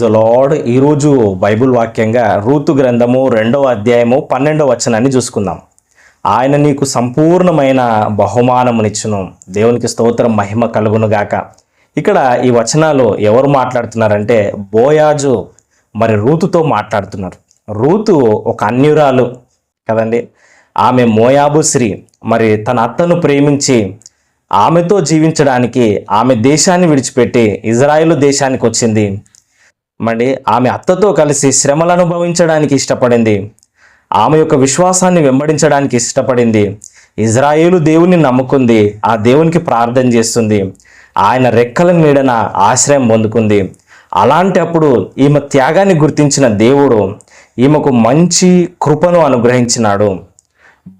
Lord ఈరోజు Bible వాక్యంగా Ruth గ్రంథము రెండవ అధ్యాయము పన్నెండవ వచనాన్ని చూసుకుందాం. ఆయన నీకు సంపూర్ణమైన బహుమానమునిచ్చును. దేవునికి స్తోత్రం మహిమ కలుగును గాక. ఇక్కడ ఈ వచనాలు ఎవరు మాట్లాడుతున్నారంటే బోయాజు మరి రూతుతో మాట్లాడుతున్నారు. రూతు ఒక అన్యురాలు కదండి. ఆమె మోయాబు శ్రీ మరి తన అత్తను ప్రేమించి ఆమెతో జీవించడానికి ఆమె దేశాన్ని విడిచిపెట్టి ఇజ్రాయిల్ దేశానికి వచ్చింది. మండి ఆమె అత్తతో కలిసి శ్రమలు అనుభవించడానికి ఇష్టపడింది. ఆమె యొక్క విశ్వాసాన్ని వెంబడించడానికి ఇష్టపడింది. ఇజ్రాయేలు దేవుని నమ్ముకుంది. ఆ దేవునికి ప్రార్థన చేస్తుంది. ఆయన రెక్కల నీడన ఆశ్రయం పొందుకుంది. అలాంటి అప్పుడు ఈమె త్యాగాన్ని గుర్తించిన దేవుడు ఈమెకు మంచి కృపను అనుగ్రహించినాడు.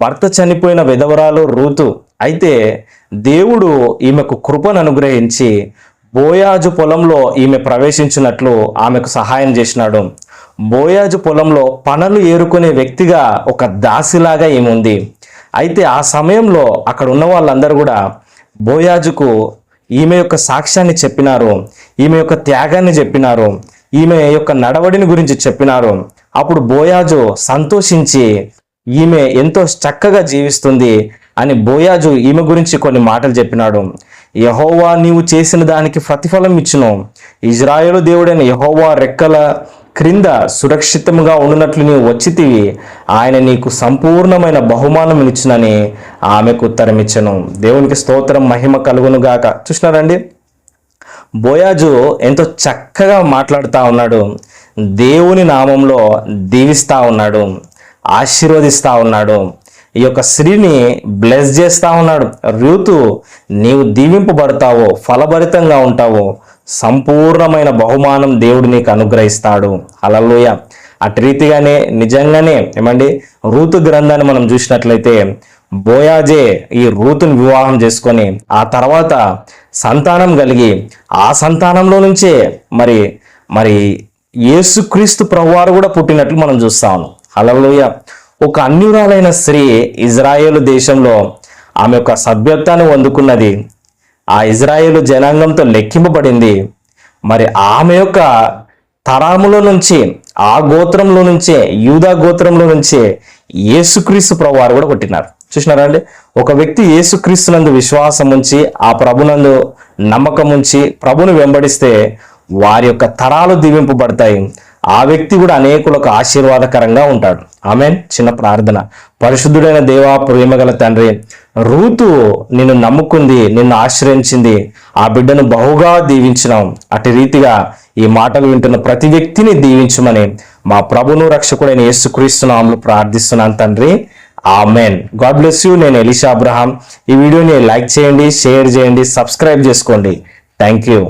భర్త చనిపోయిన విధవరాలు రూతు అయితే దేవుడు ఈమెకు కృపను అనుగ్రహించి బోయాజు పొలంలో ఈమె ప్రవేశించినట్లు ఆమెకు సహాయం చేసినాడు. బోయాజు పొలంలో పనులు ఏరుకునే వ్యక్తిగా ఒక దాసిలాగా ఈమె ఉంది అయితే ఆ సమయంలో అక్కడ ఉన్న వాళ్ళందరూ కూడా బోయాజుకు ఈమె యొక్క సాక్ష్యాన్ని చెప్పినారు. ఈమె యొక్క త్యాగాన్ని చెప్పినారు. ఈమె యొక్క నడవడిని గురించి చెప్పినారు. అప్పుడు బోయాజు సంతోషించి ఈమె ఎంతో చక్కగా జీవిస్తుంది అని బోయాజు ఈమె గురించి కొన్ని మాటలు చెప్పినాడు. యహోవా నీవు చేసిన దానికి ప్రతిఫలం ఇచ్చును. ఇజ్రాయేలు దేవుడైన యహోవా రెక్కల క్రింద సురక్షితంగా ఉండినట్లు నీవు వచ్చితివి. ఆయన నీకు సంపూర్ణమైన బహుమానం ఇచ్చునని ఆమెకు ఉత్తరమిచ్చను. దేవునికి స్తోత్రం మహిమ కలుగును గాక. చూసినారండి బోయాజు ఎంతో చక్కగా మాట్లాడుతూ ఉన్నాడు. దేవుని నామంలో దీవిస్తూ ఉన్నాడు. ఆశీర్వదిస్తా ఉన్నాడు. ఈ యొక్క స్త్రీని బ్లెస్ చేస్తా ఉన్నాడు. రూతు నీవు దీవింపబడతావో ఫలభరితంగా ఉంటావో సంపూర్ణమైన బహుమానం దేవుడు నీకు అనుగ్రహిస్తాడు. అలలోయ అటు రీతిగానే నిజంగానే ఏమండి రూతు గ్రంథాన్ని మనం చూసినట్లయితే బోయాజే ఈ రూతుని వివాహం చేసుకొని ఆ తర్వాత సంతానం కలిగి ఆ సంతానంలో నుంచే మరి మరి యేసుక్రీస్తు ప్రభువారు కూడా పుట్టినట్లు మనం చూస్తా ఉన్నాం. అలలోయ ఒక అన్యురాలైన స్త్రీ ఇజ్రాయేల్ దేశంలో ఆమె యొక్క సభ్యత్వాన్ని అందుకున్నది. ఆ ఇజ్రాయేల్ జనాంగంతో లెక్కింపబడింది. మరి ఆమె యొక్క తరాములో నుంచి ఆ గోత్రంలో నుంచే యూదా గోత్రంలో నుంచే యేసుక్రీస్తు ప్రభువారు కూడా కొట్టినారు చూసినారా అండి? ఒక వ్యక్తి యేసుక్రీస్తునందు విశ్వాసం ఉంచి ఆ ప్రభునందు నమ్మకం ఉంచి ప్రభును వెంబడిస్తే వారి యొక్క తరాలు దీవింపబడతాయి. ఆ వ్యక్తి కూడా అనేకులకు ఆశీర్వాదకరంగా ఉంటాడు. ఆమె చిన్న ప్రార్థన. పరిశుద్ధుడైన దేవా ప్రేమగల తండ్రి రూతు నిన్ను నమ్ముకుంది నిన్ను ఆశ్రయించింది ఆ బిడ్డను బహుగా దీవించినాం. అటు రీతిగా ఈ మాటలు వింటున్న ప్రతి వ్యక్తిని దీవించమని మా ప్రభును రక్షకుడైన యేసుక్రీస్తునాములు ప్రార్థిస్తున్నాను తండ్రి. ఆమెన్. God bless you. నేను ఎలిషా అబ్రహాం. ఈ వీడియోని లైక్ చేయండి షేర్ చేయండి సబ్స్క్రైబ్ చేసుకోండి. Thank you.